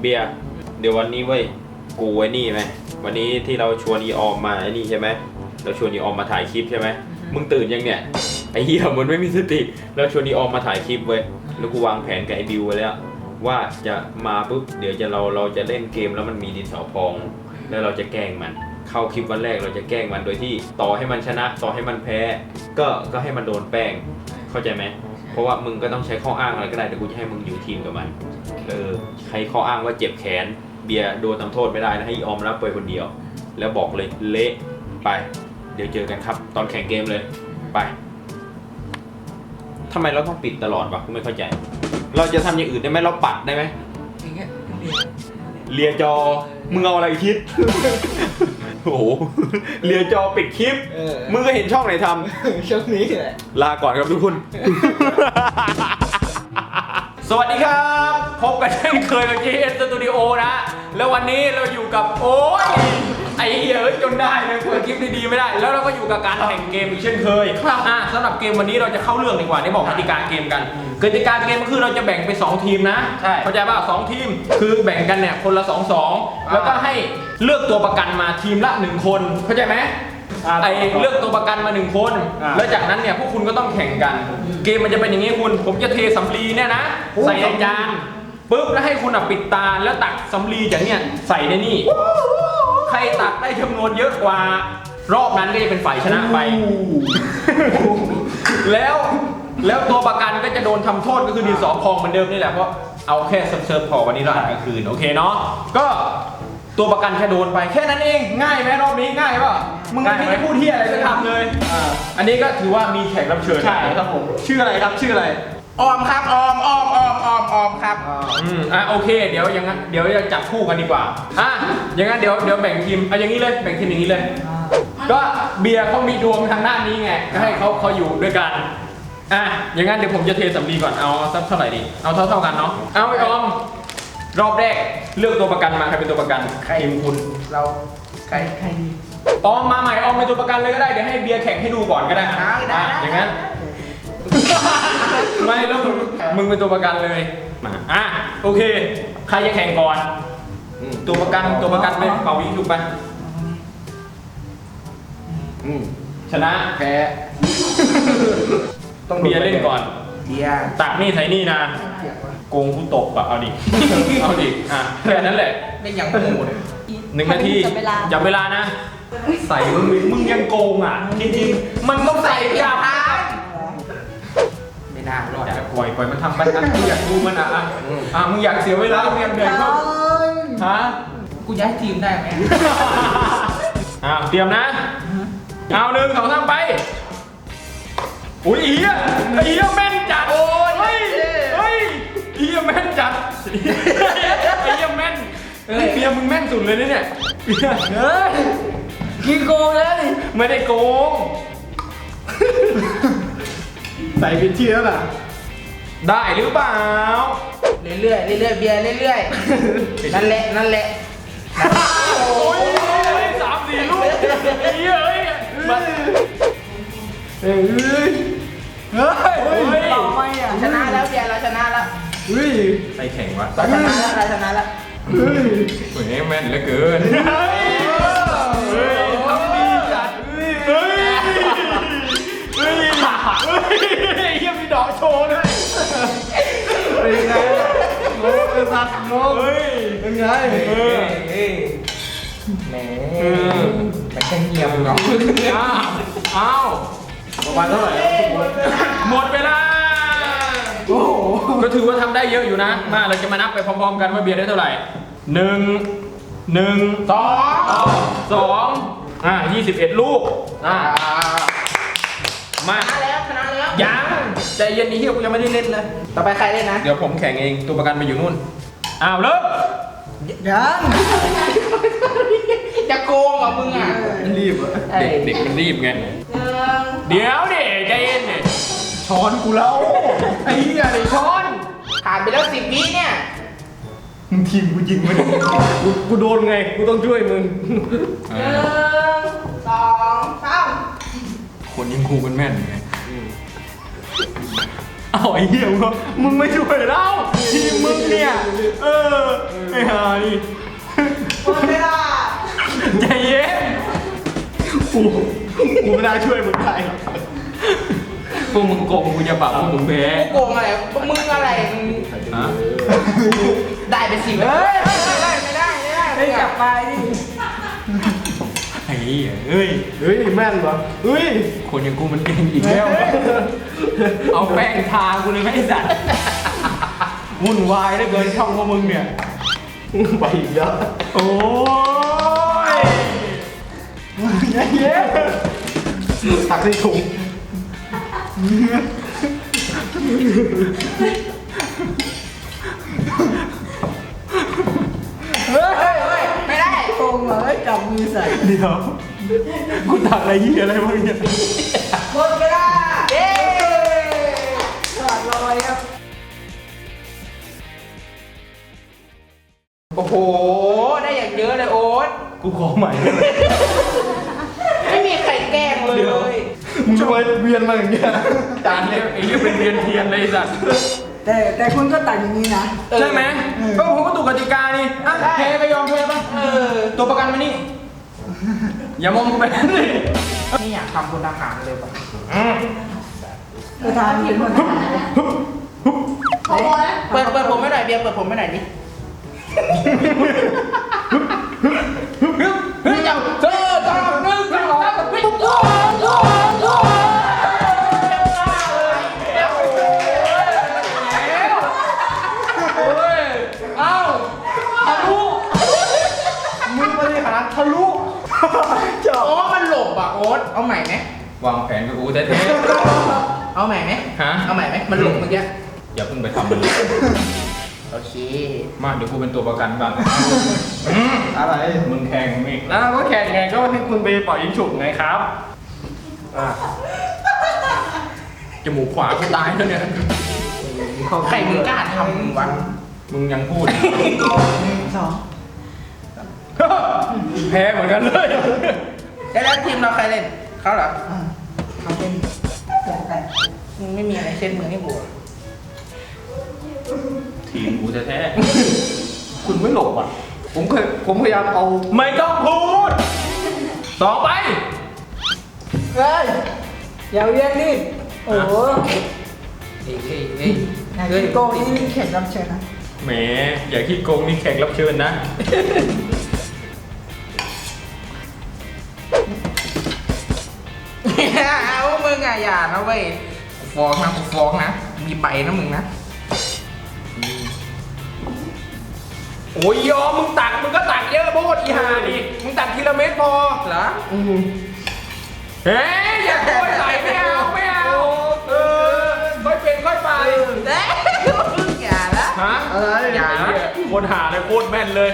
เบียร์เดี๋ยววันนี้เว้ยกูไอ้นี่ไหมวันนี้ที่เราชวนอีออมมาไอ้นี่ใช่ไหมเราชวนอีออมมาถ่ายคลิปใช่ไหมมึงตื่นยังเนี่ยไอ้เหี้ยมันไม่มีสติเราชวนอีออมมาถ่ายคลิปเว้ยแล้วกูวางแผนกับไอ้บิวไว้แล้ว ว่าจะมาปุ๊บเดี๋ยวจะเราเราจะเล่นเกมแล้วมันมีดินสอพอง แล้วเราจะแกล้งมัน เข้าคลิปวันแรกเราจะแกล้งมันโดยที่ต่อให้มันชนะต่อให้มันแพ้ ก็ก็ให้มันโดนแป้งเข้าใจไหมเพราะว่ามึงก็ต้องใช้ข้ออ้างอะไรก็ได้แต่กูจะให้มึงอยู่ทีมกับมัน เออใช้ข้ออ้างว่าเจ็บแขน เบียร์โดนทำโทษไม่ได้นะให้อีออมรับไปคนเดียว แล้วบอกเลยเละไป เดี๋ยวเจอกันครับ ตอนแข่งเกมเลยไปทำไมเราต้องปิดตลอดวะกูไม่เข้าใจ เราจะทำอย่างอื่นได้ไหมเราปัดได้ไหมอย่างเงี้ยเลียจอมึงเอาอะไรคิด โอ้โหเลียจอปิดคลิป เออมึงก็เห็นช่องไหนทำ ช่วงนี้แหละ ลาก่อนครับทุกคน สวัสดีครับ พบกันเช่นเคยกับ GS Studio นะ แล้ววันนี้เราอยู่กับโอ้ยไอ้เหี้ยเอ้ยจนได้เลยเปิดคลิปดีๆไม่ได้ แล้วเราก็อยู่กับการแข่งเกมอีกเช่นเคยครับอะสำหรับเกมวันนี้เราจะเข้าเรื่องดีกว่าได้บอกกติกาเกมกันกติกาเกมก็คือเราจะแบ่งเป็นสองทีมนะใช่เข้าใจป่ะสองทีมคือแบ่งกันเนี่ยคนละสองสองแล้วก็ให้เลือกตัวประกันมาทีมละหนึ่งคนเข้าใจไหม อ่าไอเลือกตัวประกันมาหนึ่งคน อ่าแล้วจากนั้นเนี่ยพวกคุณก็ต้องแข่งกัน เกมมันจะเป็นอย่างนี้คุณ ผมจะเทสำลีเนี่ยนะ โอ้ใส่ในจานปุ๊บแล้วให้คุณอะปิดตาแล้วตักสำลีจากเนี่ยใส่ในนี่ ใครตักได้จำนวนเยอะกว่า รอบนั้นก็จะเป็นฝ่ายชนะไป แล้วแล้วตัวประกันก็จะโดนทำโทษก็คือดินสอพองเหมือนเดิมนี่แหละเพราะเอาแค่เซิร์ฟๆพอวันนี้เราอ่านกลางคืนโอเคเนาะก็ ตัวประกันแค่โดนไปแค่นั้นเองง่ายไหมรอบนี้ง่ายป่ะมึงไม่คิดจะพูดที่อะไรก็ทำเลยอ่าอันนี้ก็ถือว่ามีแขกรับเชิญใช่ครับผมชื่ออะไรครับชื่ออะไรออมครับออมออมออมออมออมครับอืมอะโอเค เดี๋ยวอย่างนั้นเดี๋ยวจะจับคู่กันดีกว่าอะอย่างนั้นเดี๋ยวเดี๋ยวแบ่งทีมเอาอย่างนี้เลยแบ่งทีมอย่างนี้เลย ก็เบียร์เขามีดวงทางด้านนี้ไงก็ให้เขาเขาอยู่ด้วยกันอะอย่างนั้นเดี๋ยวผมจะเทสำลีก่อนเอาสักเท่าไหร่ดีเอาเท่าเท่าๆกันเนาะเอาไอ้ออม รอบแรกเลือกตัวประกันมาใครเป็นตัวประกันใคร ทีมคุณ เราใครใครดี ออมมาใหม่ออมเป็นตัวประกันเลยก็ได้ เดี๋ยวให้เบียร์แข่งให้ดูก่อนก็ได้ได้ได้ อะได้อย่างนั้น ไม่แล้วมึงมึงเป็นตัวประกันเลย มา อะ โอเค ใครจะแข่งก่อนตัวประกันตัวประกันไปเป่ายิงถูกไปอืมชนะ แพ้ต้องเบียร์เล่นก่อน เบียร์ตักนี่ใส่นี่นะ โกงกูตกอะเอาดิ เอาดิอะแค่นั้นแหละเล่นอย่างโหดหนึ่งนาทีจับเวลา จับเวลานะ ใส่มึงมึงยังโกงอะจริงๆมันต้องใส่ยาพานไม่น่ารอดอย่าปล่อยปล่อยมันทำไปอะมึงอยากดูมันอะอะอะมึงอยากเสียเวลาเรียนเดือนเขาฮะกูย้ายทีมได้ไหมอ่าเตรียมนะ เอาหนึ่งสองสามไปอุ้ยอีอะไอ้เหี้ยแม่นจัดโอ้ เหี้ยแม่นจัดไอ้เหี้ยแม่นเฮ้ยเบียร์มึงแม่นสุดเลยนะเนี่ยเฮ้ยกี่โกงเลยไม่ได้โกง ใส่เป็นที่แล้วล่ะ ได้หรือเปล่า เรื่อยๆเรื่อยๆเบียร์เรื่อยๆนั่นแหละนั่นแหละโอ้ยสามสี่ลูกไอ้เหี้ยเอ้ยมาเฮ้ยเฮ้ยเฮ้ยต่อไปอะชนะแล้วเบียร์เราชนะแล้ว เฮ้ยใส่แข่งวะเราชนะแล้วเราชนะแล้วเฮ้ยโอ้ยแม่นเหลือเกินเฮ้ยเฮ้ยทำดีจัดเฮ้ย เฮ้ย เฮ้ยเฮียมีดอกโชว์ด้วยเป็นไงโง่เป็นสัตว์โง่เฮ้ยเป็นไงเออแหมเออมันแค่เงียบเนาะอ้าวอ้าวประมาณเท่าไหร่หมดเวลา โอ้โหก็ถือว่าทำได้เยอะอยู่นะ มาเราจะมานับไปพร้อมๆกันว่าเบียร์ได้เท่าไหร่หนึ่งหนึ่งสองสองอ่ายี่สิบเอ็ดลูกอ่ามาชนะแล้วชนะแล้วยังใจเย็นนี่เฮียกูยังไม่ได้เล่นเลย ต่อไปใครเล่นนะ เดี๋ยวผมแข่งเองตัวประกันไปอยู่นู่นอ้าวเริ่มยังจะโกงเหรอมึงอะรีบเด็กเด็กมันรีบไงหนึ่งเดี๋ยวดิใจเย็นดิ ช้อนกูแล้วไอ้เหี้ยดิช้อน ผ่านไปแล้วสิบวิเนี่ย มึงทีมกูยิงมันกูกูโดนไง กูต้องช่วยมึง หนึ่งสองสามคนยิงครูมันแม่นไงเอาไอ้เหี้ยมึงมึงไม่ช่วยแล้วทีมมึงเนี่ย เออไอ้ห่าดิหมดเวลาใจเย็นกูกูไม่น่าช่วยมึงได้หรอก วกมึงโกงกูจะปรับพวกมึงแพ้กูโกงอะไรมึงอะไรมึงฮะ ได้ไปสิเฮ้ยไม่ได้ไม่ได้ไม่ได้ไม่จับไปดิไอ้เหี้ยเอ้ย เฮ้ยแม่นวะเฮ้ยคนอย่างกูมันเก่งอีกแล้ว เอาแป้งทากูเลยไหมไอ้สัตว์วุ่นวายเหลือเกินช่องพวกมึงเนี่ย ไปอีกแล้วโอ้ยเย้ตักใส่ถุง เฮ้ยเฮ้ยเฮ้ยไม่ได้โกงเหรอจับมือใส่เดี๋ยวกูตักอะไรเหี้ยอะไรวะเนี่ยหมดเวลาเย้ขาดลอยครับ โอ้โห ได้อย่างเยอะเลยโอ๊ตกูขอใหม่ได้ไหมไม่ ช่วยเวียนมาอย่างเงี้ยจานเนี้ยไอ้เหี้ยเป็นเรียนเทียนเลยไอ้สัตว์แต่แต่คุณก็ตัดอย่างนี้นะ ใช่ไหมก็ผมก็ถูกกติกานี่อะแพ้ก็ยอมแพ้ป่ะเออตัวประกันมานี่ อย่ามองกูแบบนั้นเลยไม่อยากทำคุณทหารเลยป่ะประธานเป็นคนทำเปิดเปิดผมไม่หน่อยเบียร์เปิดผมไม่หน่อยดิ ใหม่ไหมวางแผนกับกูแท้เอาใหม่ไหมฮะเอาใหม่ไหมมันหลบเมื่อกี้ๆอย่าเพิ่งไปทำมันเลยโอเคมาเดี๋ยวกูเป็นตัวประกันบ้างอะไรมึงแข่งมึงแล้วก็แข่งไงก็ให้คุณไปปล่อยยิงฉุกไงครับอะจมูกขวากูตายแล้วเนี่ย ใครมึงกล้าทำมึงวะมึงยังพูดสองแพ้เหมือนกันเลย แล้วแล้วทีมเราใครเล่น เขาเหรออ่าเขาเป็นแบบแต่มึงไม่มีอะไรเช็ดมือให้กูอะทีมกูแท้คุณไม่หลบอะ ผมเคยผมพยายามเอาๆไม่ต้องพูด ต่อไป เฮ้ยอย่าเวียนดิโอ้โหเฮ้ยเฮ้ยเฮ้ยนายเฮ้ยโกงนี่แข่งรับเชิญนะแหมอย่าขี้โกงนี่แขกรับเชิญนะ อะอย่านะเว้ยกูฟ้องนะกูฟ้องนะ มีใบนะมึงนะ โอ้ยยอมมึงตักมึงก็ตักเยอะโบดอีห่าดิมึงตักทีละเม็ดพอเหรอเฮ้ยอย่าโกยไหลไม่เอาไม่เอาเออค่อยเป็นค่อยไปเด้มึงอย่าละฮะอะไรอย่าโคตรหาเลยโคตรแม่นเลย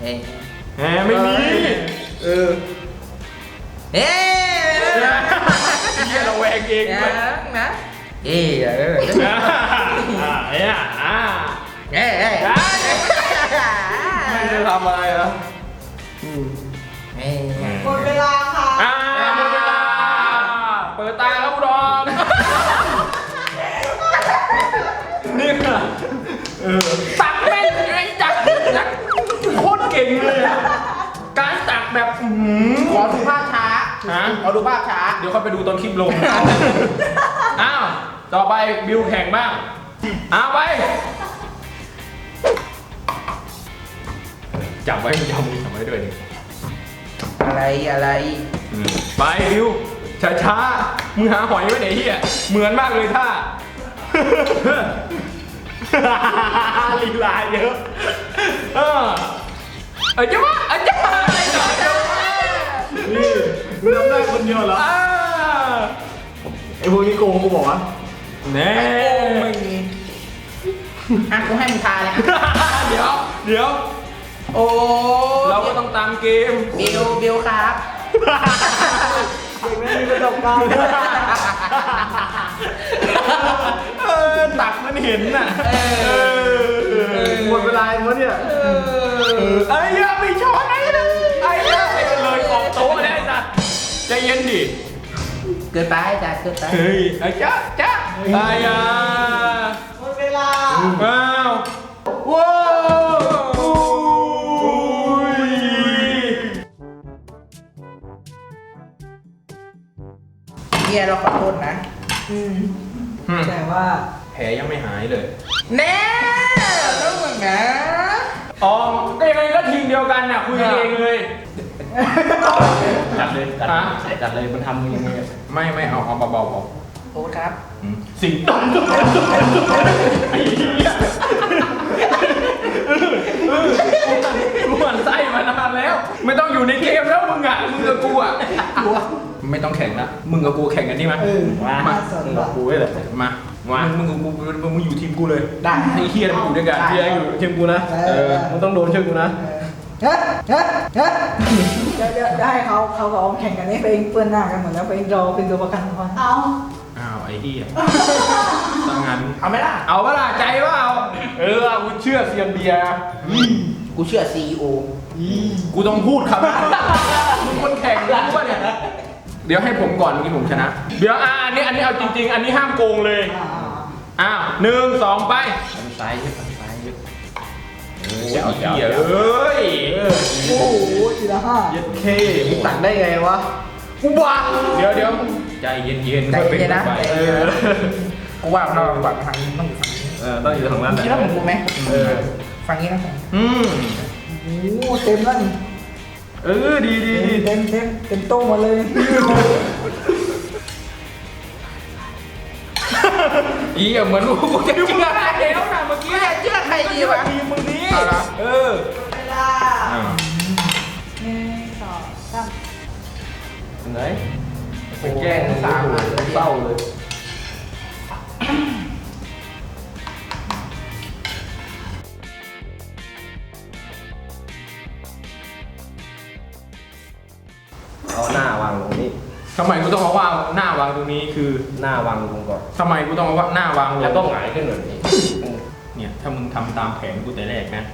เฮ้ยแหมไม่มีเออเฮ้ยเฮี ยเราแวงเองอย่าด้วยนะเอ้ยเอออ่าเนี่ยอ่าเฮ้ยเฮ้ยไม่ได้ทำอะไรนะเฮ้ยหมดเวลาค่ะอ่าหมดเวลา เปิดตาครับคุณดอมนี่ค่ะเออตักแม่นไอ้จักจักโคตรเก่งเลยอะการตักแบบอื้อหือขอดูภาพช้า ฮะขอดูภาพช้า เดี๋ยวค่อยไปดูตอนคลิปลง อ้าว ต่อไปบิวแข่งบ้าง อ้าวไป จับไว้มึงจับมือจับไว้ด้วยดิอะไรอะไร อืมไปบิว ช้าช้าๆมึงหาหอยไว้ไหนเฮียเหมือนมากเลยท่า ลีลาเยอะเออเอ้ยจ้าวะเอ้ยจ้าวะอะไรหน่อยจ้าวะนี่ มึงทำได้คนเดียวเหรออ่าไอ้พวกนี้โกงกูบอกว่าแน่ไม่มีอะกูให้มึงทายเลยอะเดี๋ยว เดี๋ยว โอ้เราก็ต้องตามเกมบิวบิวครับ เด็กไม่มีประสบการณ์เออตักมันเห็นน่ะเออหมดเวลาแล้วเนี่ยไอ้ยาไม่ช้อนไอ้นะไใจเย็นดิเกิดไปจ้ะเกิดไปเฮ้ยไอ้จ๊ะจ้าตายอะหมดเวลาอ้าวว้าวเนี่ยเราขอโทษนะ อืมแต่ว่าแผลยังไม่หายเลย แน่ต้องเหมือนนะอ๋อก็ยังไงก็ทิ้งเดียวกันน่ะคุยเองเลย จัดเลยจัดฮะ จัดเลยมันทำมึงยังไงไม่ไม่เอาเอาเบาๆพอโอ้ครับ อืมสิ่งกูหมันไส้มานานแล้ว ไม่ต้องอยู่ในเกมแล้วมึงอะมึงกับกูอะไม่ต้องแข่งละมึงกับกูแข่งกันนี่ไหมเออมามาสนว่ะ กูไว้เลยมามามึงกับกูมึงมึงอยู่ทีมกูเลยได้ไอ้เฮียมันอยู่ด้วยกันเชียร์อยู่ทีมกูนะ เออ มึงต้องโดนเชื่อกูนะ เฮ้ยเฮ้ยเฮ้ย เดี๋ยวเดี๋ยวได้เขาเขากับออมแข่งกันนี่ไปเองเปื้อนหน้ากันหมดแล้วไปเองรอเป็นตัวประกันก่อนเอาอ้าวไอ้เฮียตั้งงานเอาไหมล่ะ เอาเปะล่ะใจว่าเอา เออกูเชื่อเซียนเบียร์กูเชื่อซีโอกูต้องพูดคำนั้นมึงคนแข่งรู้ป่ะเนี่ย เดี๋ยวให้ผมก่อนเมื่อกี้ผมชนะ เดี๋ยวอะอันนี้อันนี้เอาจริง ๆ อันนี้ห้ามโกงเลย อ่าอ้าวหนึ่งสองไปทางซ้ายทางซ้ายเดี๋ยวเดี๋ยวเอ้ยโอ้โหทีละห้าเย็ดเคมึงตักได้ไงวะกูบ้าเดี๋ยวเดี๋ยวใจเย็นๆใจค่อยเป็นเย็นนะไปเออกูว่าเราฝั่งทางนี้ต้องอยู่ฝั่งนี้เออต้องอยู่ทางนั้นแหละคิดว่าเหมือนกูไหมเออฝั่งนี้นะฝั่งนี้อืมโอ้โหเต็มแล้วนี่เออดีดีดีเต็มเต็มเต็มโต๊ะหมดเลยอีเหมือนกูจะเชื่อได้แล้วนะเมื่อกี้ไม่อยากเชื่อใครดีวะทีมมึงนี้ เอาละเออเวลาอ้าวหนึ่งสองสามไหนไปแกล้งสามเศร้าเลยเอาหน้าวางตรงนี้ ทำไมกูต้องเอาว่าหน้าวางตรงนี้คือหน้าวางตรงก่อนทำไมกูต้องเอาว่าหน้าวางงแล้วก็หงายขึ้นแบบนี้เนี่ย ถ้ามึงทำตามแผนกูแต่แรกนะ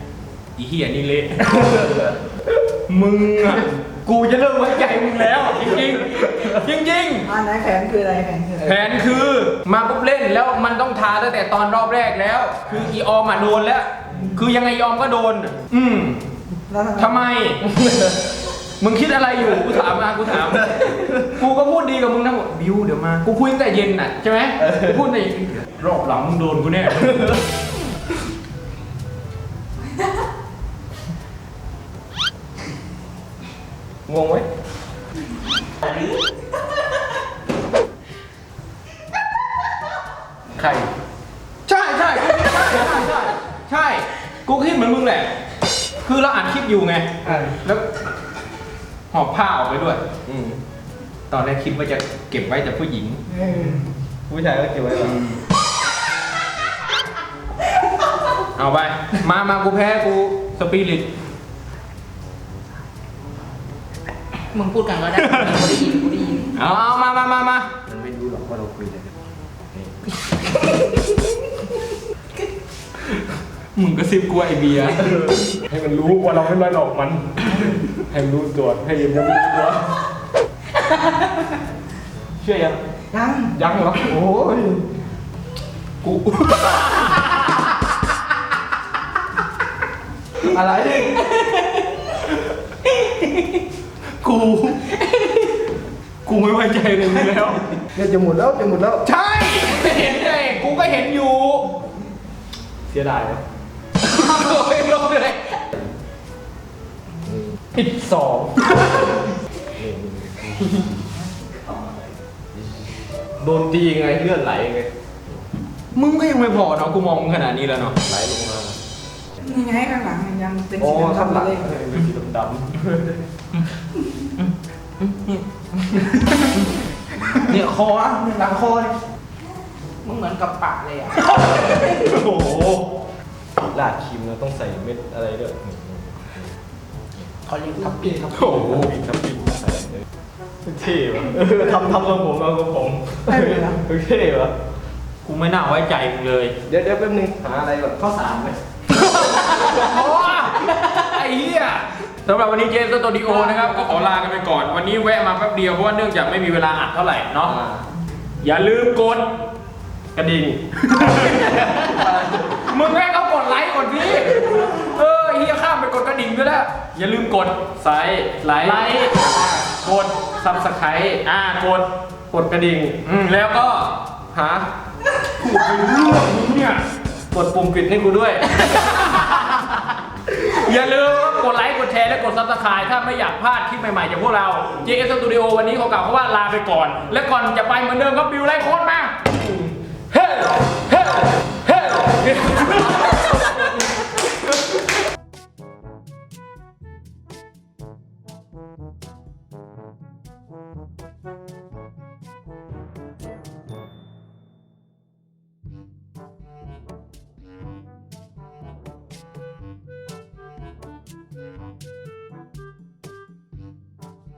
อีเหี้ยนี่เละ มึงอะ กูจะเริ่มไว้ใจมึงแล้ว จริงๆจริงอันไหนแผนคืออะไรแผนคืออะไรๆแผนคือมาปุ๊บเล่นแล้วมันต้องทาตั้งแต่ตอนรอบแรกแล้ว คืออีออมอะโดนแล้ว คือยังไงอีออมก็โดน อืมแล้วทำไม มึงคิดอะไรอยู่กูถามมากูถาม กูก็พูดดีกับมึงนะบอกบิวเดี๋ยวมา กูคุยตั้งแต่เย็นน่ะใช่ไหมกูพูดในรอบหลังมึงโดนกูแน่ งงไหมใคร ใช่ใช่ใช่ใช่ใช่ใช่ใช่ กูคิดเหมือนมึงแหละ คือเราอ่านคลิปอยู่ไง แล้วหอบผ้าออกไปด้วย อืมตอนแรกคิดว่าจะเก็บไว้แต่ผู้หญิงเออผู้ชายก็เก็บไว้ก่อน เอาไป มามากูแพ้กูสปิริต มึงพูดกันก็ได้กูได้ยินกูได้ยินเอาเอามามามามามันไม่รู้หรอกว่าเราคุยอะไรกันนี่มึงก็ซิบกูไอเบียร์ให้มันรู้ว่าเราไม่ไล่หลอกมัน ให้มันรู้ตัวให้มันยังไม่รู้ตัวเชื่อยังยังยังเหรอโอ้ยกู อะไร กู กูไม่ไว้ใจเลยมึงแล้ว เนี่ยจะหมดแล้วจะหมดแล้ว ใช่ไม่เห็นเลยกูก็เห็นอยู่เสียดายไหมโอ้ยลงเลยผิดสองโดนตีไงเลือดไหลไง มึงก็ยังไม่พอเนาะกูมองมึงขนาดนี้แล้วเนาะไหลลง มานี่ไงข้างหลังยังเป็นโอ้สีข้างหลังเลยเป็นสีดำเนี่ยคออะหลังคอเลยมึงเหมือนกับปะเลยอะๆโอ้โหราดครีมเราต้องใส่เม็ดอะไรด้วยเขาเรียกทับปี้ครับโอ้โหครับพี่ใส่เลยเท่ว่ะเออทำทำทรงผมเอาทรงผมไม่เป็นไรเท่ว่ะกูไม่น่าไว้ใจมึงเลย เดี๋ยวเดี๋ยวแป๊บนึงหาอะไรก่อนข้าวสารไหมโอ้ ไอ้เหี้ยสำหรับวันนี้เจสตูดิโอนะครับ ก็ขอลากันไปก่อน วันนี้แวะมาแป๊บเดียวเพราะว่าเนื่องจากไม่มีเวลาอัดเท่าไหร่เนาะอย่าลืมกดกระดิ่ง มึงแม่งก็กดไลค์กดนี้เออไอ้เฮียข้ามไปกดกระดิ่งด้วยแล้ว อย่าลืมกดไซส์ไลค์กดซับสไครต์อ่ากดกดกระดิ่งอืมแล้วก็หาพูดไปเรื่องมึงเนี่ย กดปุ่มปิดให้กูด้วย อย่าลืมกดไลค์ กดแชร์ และกดซับสไครต์ถ้าไม่อยากพลาดคลิปใหม่ๆจากพวกเรา JS Studio วันนี้ขอกล่าวาะว่าลาไปก่อน และก่อนจะไปเหมือนเดิมก็บิวไลค์โค้ดมา เฮ้ เฮ้ เฮ้